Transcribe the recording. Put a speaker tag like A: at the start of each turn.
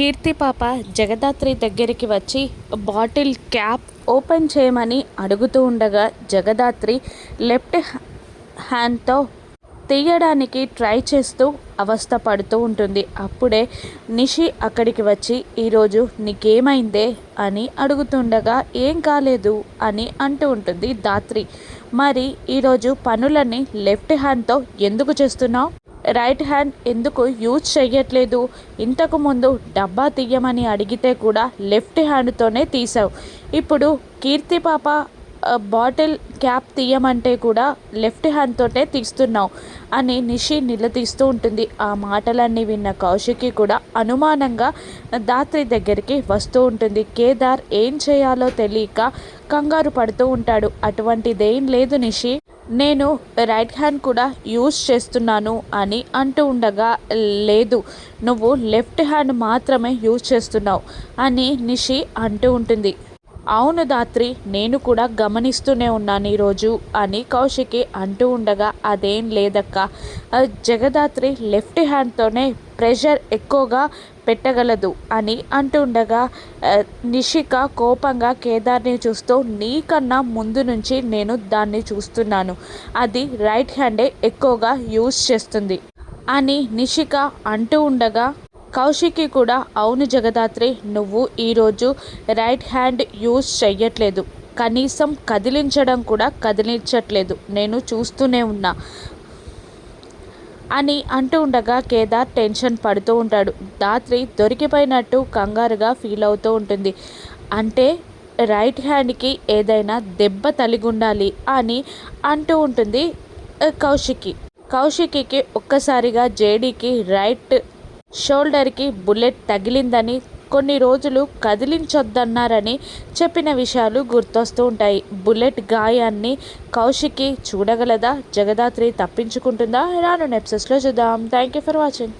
A: కీర్తి పాప జగదాత్రి దగ్గరికి వచ్చి బాటిల్ క్యాప్ ఓపెన్ చేయమని అడుగుతూ ఉండగా జగదాత్రి లెఫ్ట్ హ్యాండ్తో తీయడానికి ట్రై చేస్తూ అవస్థ పడుతూ ఉంటుంది. అప్పుడే నిషి అక్కడికి వచ్చి ఈరోజు నీకేమైందే? అని అడుగుతుండగా ఏం కాలేదు అని అంటూ ఉంటుంది దాత్రి. మరి ఈరోజు పనులన్నీ లెఫ్ట్ హ్యాండ్తో ఎందుకు చేస్తున్నావు? రైట్ హ్యాండ్ ఎందుకు యూజ్ చేయట్లేదు ఇంతకుముందు డబ్బా తీయమని అడిగితే కూడా లెఫ్ట్ హ్యాండ్తోనే తీసావు ఇప్పుడు కీర్తి పాప బాటిల్ క్యాప్ తీయమంటే కూడా లెఫ్ట్ హ్యాండ్తోనే తీస్తున్నావు అని నిషి నిలదీస్తూ ఉంటుంది. ఆ మాటలన్నీ విన్న కౌశికి కూడా అనుమానంగా దాత్రి దగ్గరికి వస్తూ ఉంటుంది. కేదార్ ఏం చేయాలో తెలియక కంగారు పడుతూ ఉంటాడు. అటువంటిదేం లేదు నిషి. నేను రైట్ హ్యాండ్ కూడా యూజ్ చేస్తున్నాను అని అంటూ ఉండగా లేదు నువ్వు లెఫ్ట్ హ్యాండ్ మాత్రమే యూజ్ చేస్తున్నావు అని నిషి అంటూ ఉంటుంది. అవును దాత్రి నేను కూడా గమనిస్తూనే ఉన్నాను ఈరోజు అని కౌశికి అంటూ ఉండగా అదేం లేదక్క. జగదాత్రి లెఫ్ట్ హ్యాండ్తోనే ప్రెషర్ ఎక్కువగా పెట్టగలదు అని అంటుండగా నిషిక కోపంగా కేదార్ని చూస్తూ నీకన్నా ముందు నుంచి నేను దాన్ని చూస్తున్నాను. అది రైట్ హ్యాండే ఎక్కువగా యూజ్ చేస్తుంది అని నిషిక అంటూ ఉండగా కౌశికి కూడా అవును జగదాత్రి నువ్వు ఈరోజు రైట్ హ్యాండ్ యూజ్ చెయ్యట్లేదు. కనీసం కదిలించడం కూడా కదిలించట్లేదు. నేను చూస్తూనే ఉన్నా. అని అంటూ ఉండగా కేదార్ టెన్షన్ పడుతూ ఉంటాడు. దాత్రి దొరికిపోయినట్టు కంగారుగా ఫీల్ అవుతూ ఉంటుంది. అంటే రైట్ హ్యాండ్కి ఏదైనా దెబ్బ తలిగుండాలి అని అంటూ ఉంటుంది కౌశికి. కౌశికి ఒక్కసారిగా జేడీకి రైట్ షోల్డర్కి బుల్లెట్ తగిలిందని కొన్ని రోజులు కదిలించొద్దన్నారని చెప్పిన విషయాలు గుర్తొస్తూ ఉంటాయి. బుల్లెట్ గాయాన్ని కౌశికి చూడగలదా? జగదాత్రి తప్పించుకుంటుందా? రాను నెప్సెస్లో చూద్దాం. Thank you for watching